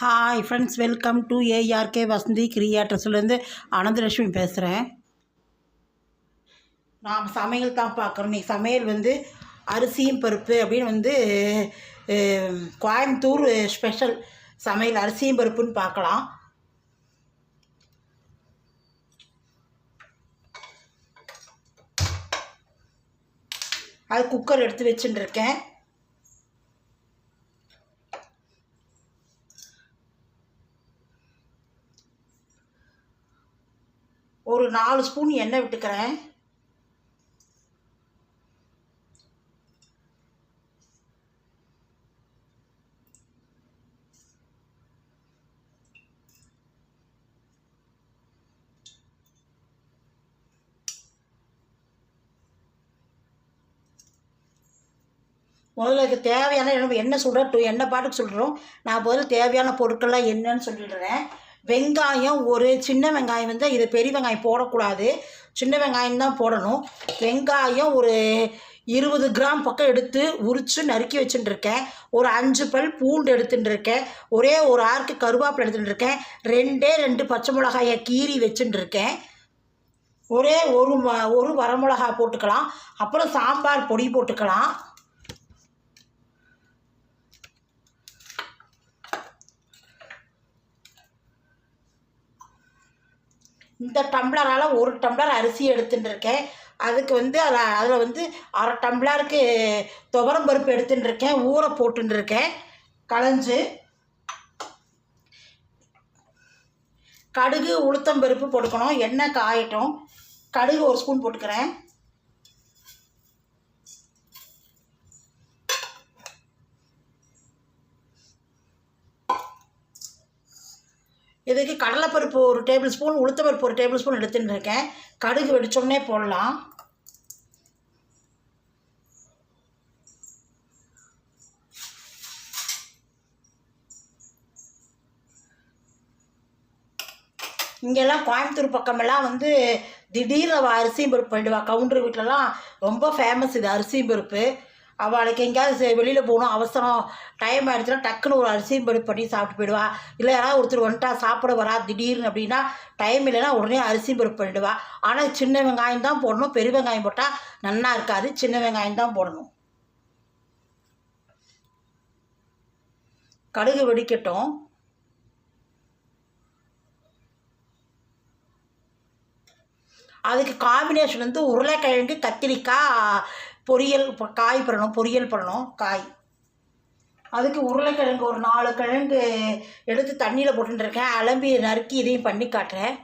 Hi friends welcome to ARK Vasanthi கிரியாட்ரஸ்லேருந்து Ananthalakshmi பேசுகிறேன் நாம் சமையல் தான் பார்க்குறோம். நீ சமையல் வந்து அரிசியும் பருப்பு அப்படின்னு வந்து கோயம்புத்தூர் ஸ்பெஷல் சமையல் அரிசியும் பருப்புன்னு பார்க்கலாம். அது குக்கர் எடுத்து வச்சுட்டுருக்கேன். ஒரு நாலு ஸ்பூன் எண்ணெய் விட்டுக்கிறேன். முதல்ல இதுக்கு தேவையான என்ன எண்ணெய் டூ எண்ணெய் பாட்டுக்கு சொல்கிறோம் நான் முதல்ல தேவையான பொருட்கள்லாம் என்னன்னு சொல்லிடுறேன். வெங்காயம் ஒரு சின்ன வெங்காயம் வந்து இது பெரிய வெங்காயம் போடக்கூடாது. சின்ன வெங்காயம் தான் போடணும். வெங்காயம் ஒரு இருபது கிராம் பக்கம் எடுத்து உரித்து நறுக்கி வச்சுட்டுருக்கேன். ஒரு அஞ்சு பல் பூண்டு எடுத்துட்டு இருக்கேன் ஒரே ஒரு ஆறுக்கு கருவேப்பிலை எடுத்துட்டு இருக்கேன் ரெண்டே ரெண்டு பச்சை மிளகாயை கீறி வச்சுட்டு இருக்கேன் ஒரே ஒரு ஒரு வரமிளகா போட்டுக்கலாம். அப்புறம் சாம்பார் பொடி போட்டுக்கலாம். இந்த டம்ளரால் ஒரு டம்ளர் அரிசி எடுத்துட்டு இருக்கேன் அதுக்கு வந்து அதில் அதில் வந்து அரை டம்ளருக்கு துவரம் பருப்பு எடுத்துட்டு இருக்கேன் ஊற போட்டுன்னு இருக்கேன் களைஞ்சு. கடுகு உளுத்தம் பருப்பு போட்டுக்கணும். எண்ணெய் காயட்டும். கடுகு ஒரு ஸ்பூன் போட்டுக்கிறேன். இதுக்கு கடலைப்பருப்பு ஒரு டேபிள் ஸ்பூன் உளுத்தப்பருப்பு ஒரு டேபிள் ஸ்பூன் எடுத்துன்னு இருக்கேன். கடுகு வெடிச்சோடனே போடலாம். இங்கெல்லாம் கோயம்புத்தூர் பக்கமெல்லாம் வந்து திடீர்னு அவள் அரிசியும் பருப்பு பண்ணிடுவா கவுண்டர் வீட்டிலலாம் ரொம்ப ஃபேமஸ் இது அரிசியும் பருப்பு. அவளுக்கு எங்கேயாவது வெளியில் போகணும் அவசரம். டைம் ஆகிடுச்சுன்னா டக்குன்னு ஒரு அரிசியும் பருப்பு பண்ணி சாப்பிட்டு போயிடுவா. இல்லை யாராவது ஒருத்தர் வந்துட்டா சாப்பிட வரா திடீர்னு அப்படின்னா டைம் இல்லைன்னா உடனே அரிசியும் பருப்பு பண்ணிடுவா. ஆனால் சின்ன வெங்காயம் தான் போடணும் பெரிய வெங்காயம் போட்டால் நன்னா இருக்காது. சின்ன வெங்காயம் தான் போடணும். கடுகு வெடிக்கட்டும். அதுக்கு காம்பினேஷன் வந்து உருளைக்கிழங்கு கத்திரிக்காய் பொரியல் காய் பண்ணணும் பொரியல் பண்ணணும் காய். அதுக்கு உருளைக்கிழங்கு ஒரு நாலு கிழங்கு எடுத்து தண்ணியில் போட்டுருக்கேன் அலம்பி நறுக்கி இதையும் பண்ணி காட்டுறேன்.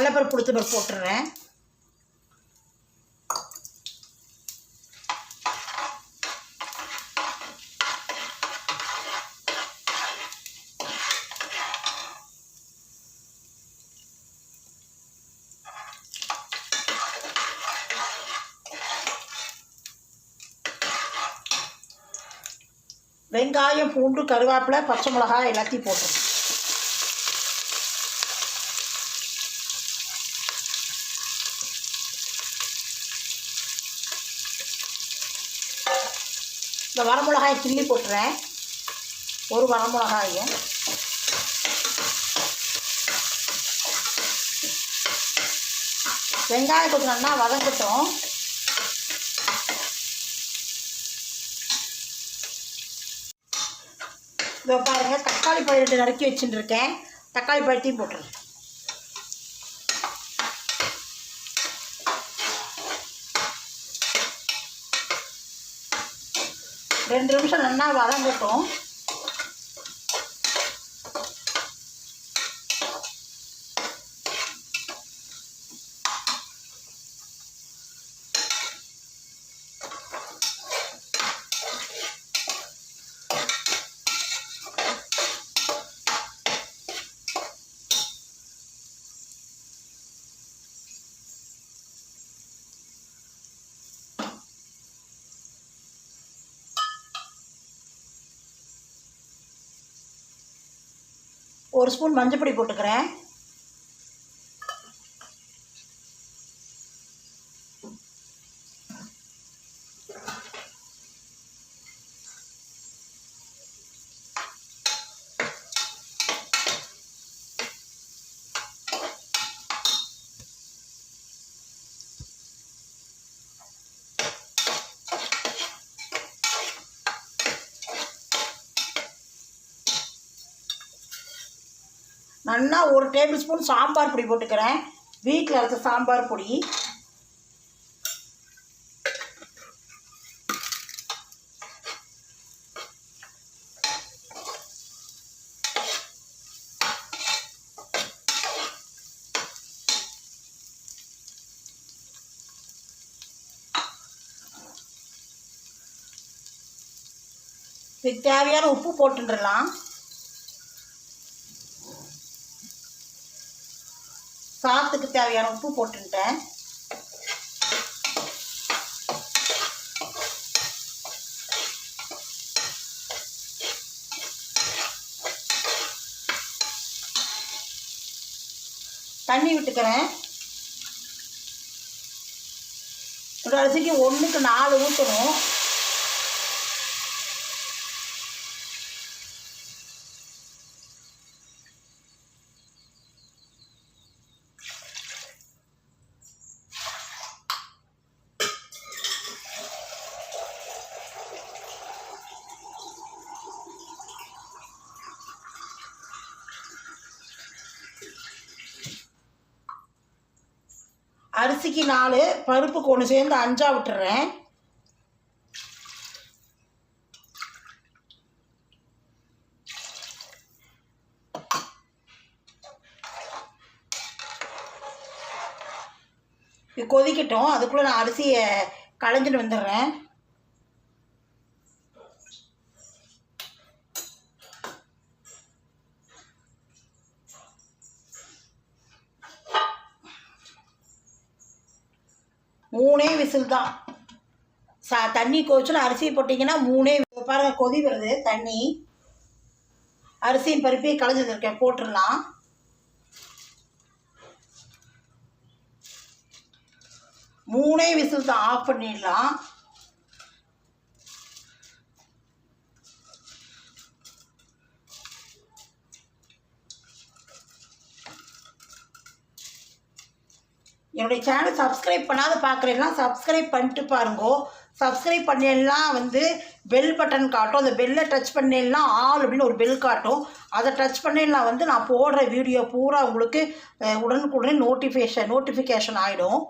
கடலப்பருப்பு உளுத்து பருப்பு போட்டுடுறேன் வெங்காயம் பூண்டு கருவேப்பிலை பச்சை மிளகாய் எல்லாத்தையும் போட்டுருங்க இந்த வரமிளகாயை கிள்ளி போட்டுறேன். ஒரு வரமிளகாயும் வெங்காயம் கொஞ்சம் நல்லா வதங்கட்டும். இதோ பாருங்கள் தக்காளி பழம் ரெண்டு நறுக்கி வச்சுட்டுருக்கேன் தக்காளி பழத்தையும் போட்டுருக்கேன் ரெண்டு நிமிஷம் நல்லா வதங்கட்டும். ஒரு ஸ்பூன் மஞ்சப்பொடி போட்டுக்கிறேன். நல்லா ஒரு டேபிள் ஸ்பூன் சாம்பார் பொடி போட்டுக்கிறேன். வீட்டில் அரைச்ச சாம்பார் பொடி. இதுக்கு தேவையான உப்பு போட்டுடலாம். சாத்துக்கு தேவையான உப்பு போட்டுட்டேன். தண்ணி விட்டுக்கிறேன். ஒரு அரிசிக்கு ஒன்றுக்கு நாலு ஊற்றணும் அரிசிக்கு நாலு பருப்புக்கு ஒன்று சேர்ந்து அஞ்சா விட்டுறேன். இது கொதிக்கட்டும். அதுக்குள்ளே நான் அரிசியை களைஞ்சிட்டு வந்துடுறேன். மூணே விசில் தான் சா தண்ணி கோச்சில் அரிசி போட்டிங்கன்னா மூணே பாருங்கள் கொதி வருது தண்ணி. அரிசியும் பருப்பையும் களைஞ்சி வந்திருக்கேன் போட்டுடலாம். மூணே விசில் தான் ஆஃப் பண்ணிடலாம். என்னுடைய சேனல் சப்ஸ்கிரைப் பண்ணாத பார்க்குறேன்னா சப்ஸ்கிரைப் பண்ணிட்டு பாருங்கோ. சப்ஸ்கிரைப் பண்ணலாம் வந்து பெல் பட்டன் காட்டும். அந்த பெல்லை டச் பண்ணலாம் ஆல் அப்படின்னு ஒரு பெல் காட்டும். அதை டச் பண்ணலாம் வந்து நான் போடுற வீடியோ பூரா உங்களுக்கு உடனுக்குடனே நோட்டிஃபிகேஷன் நோட்டிஃபிகேஷன் ஆகிடும்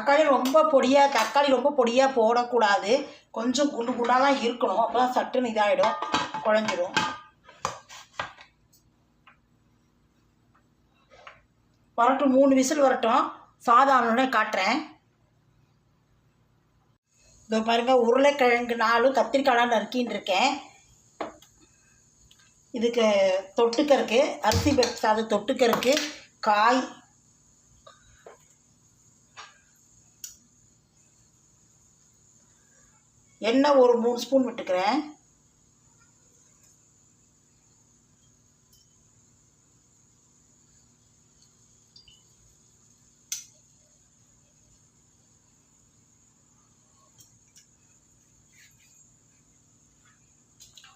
தக்காளி ரொம்ப பொடியாக தக்காளி ரொம்ப பொடியாக போடக்கூடாது. கொஞ்சம் குண்டு குண்டாக தான் இருக்கணும். அப்போ தான் சட்டுன்னு இதாகிடும் குழஞ்சிரும். வரட்டும் மூணு விசில் வரட்டும். சாதாரணே காட்டுறேன். இதோ பாருங்கள் உருளைக்கிழங்கு நாலும் கத்திரிக்காய்லாம் நறுக்கின்னு இருக்கேன். இதுக்கு தொட்டுக்கறக்கு அரிசி பருப்பு சாதம் தொட்டுக்கறக்கு காய் எண்ணெய் ஒரு மூணு ஸ்பூன் விட்டுக்கிறேன்.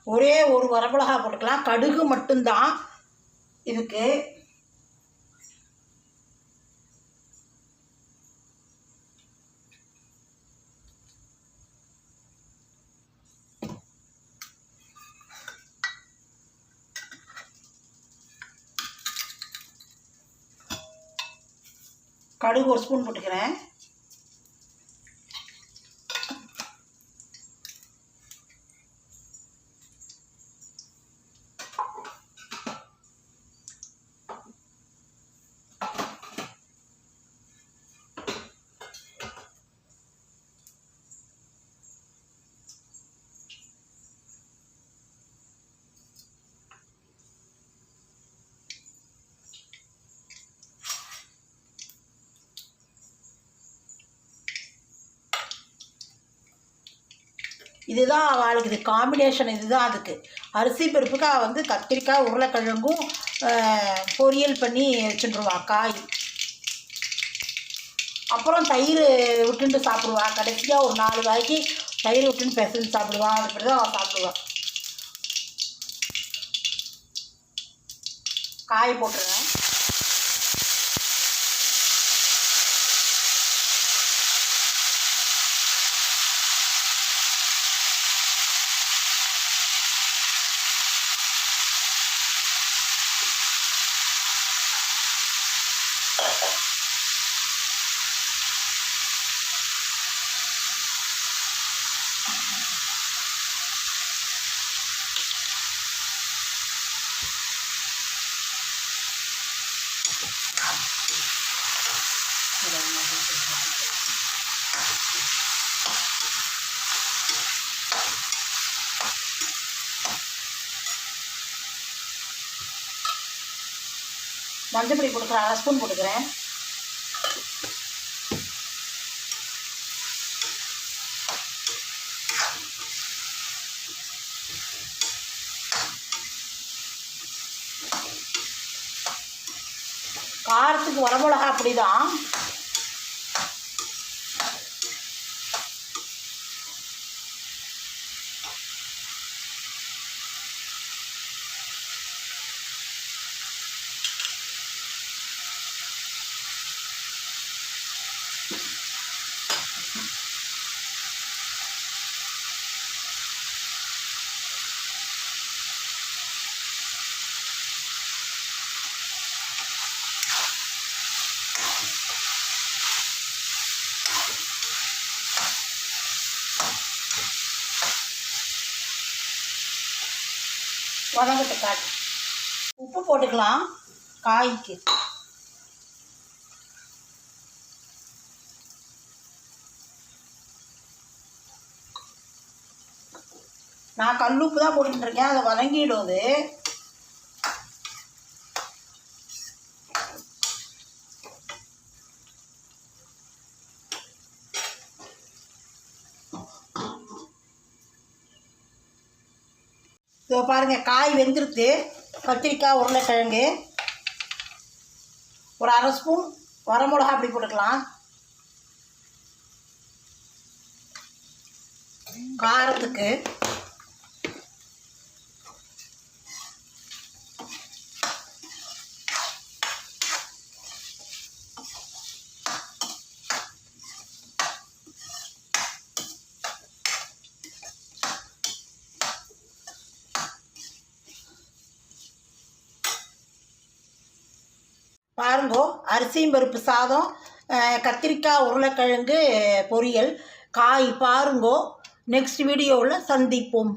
ஒரே ஒரு வரமிளகா போட்டுக்கலாம். கடுகு மட்டும்தான் இதுக்கு. கடுகு ஒரு ஸ்பூன் போட்டுக்கிறேன். இதுதான் அவளுக்கு இது காம்பினேஷன் இதுதான் அதுக்கு. அரிசி பருப்புக்கு அவள் வந்து கத்திரிக்காய் உருளைக்கிழங்கும் பொரியல் பண்ணி வச்சுட்டுருவா காய். அப்புறம் தயிர் விட்டுட்டு சாப்பிடுவா. கடைசியாக ஒரு நாலு வாய்க்கு தயிர் விட்டுன்னு பிசைஞ்சு சாப்பிடுவா. அப்படி தான் அவள் சாப்பிடுவான் காய் போட்டுருவேன் மஞ்சப்பொடி கொடுக்குறேன் அரை ஸ்பூன் கொடுக்குறேன் காரத்துக்கு வரமிளகா அப்படிதான் வதங்கட்டு காட்டு உப்பு போட்டுக்கலாம். காய்க்கு. நான் கல்லுப்பு தான் போட்டுட்டு இருக்கேன். அதை வதங்கிடும் அது. இதோ பாருங்கள் காய் வெந்துருத்து கத்திரிக்காய் உருளைக்கிழங்கு. ஒரு அரை ஸ்பூன் வரமிளகா அப்படி போட்டுக்கலாம். காரத்துக்கு பாருங்கோ அரிசியும் பருப்பு சாதம் கத்திரிக்காய் உருளைக்கிழங்கு பொரியல். காய் பாருங்கோ. நெக்ஸ்ட் வீடியோவில் சந்திப்போம்.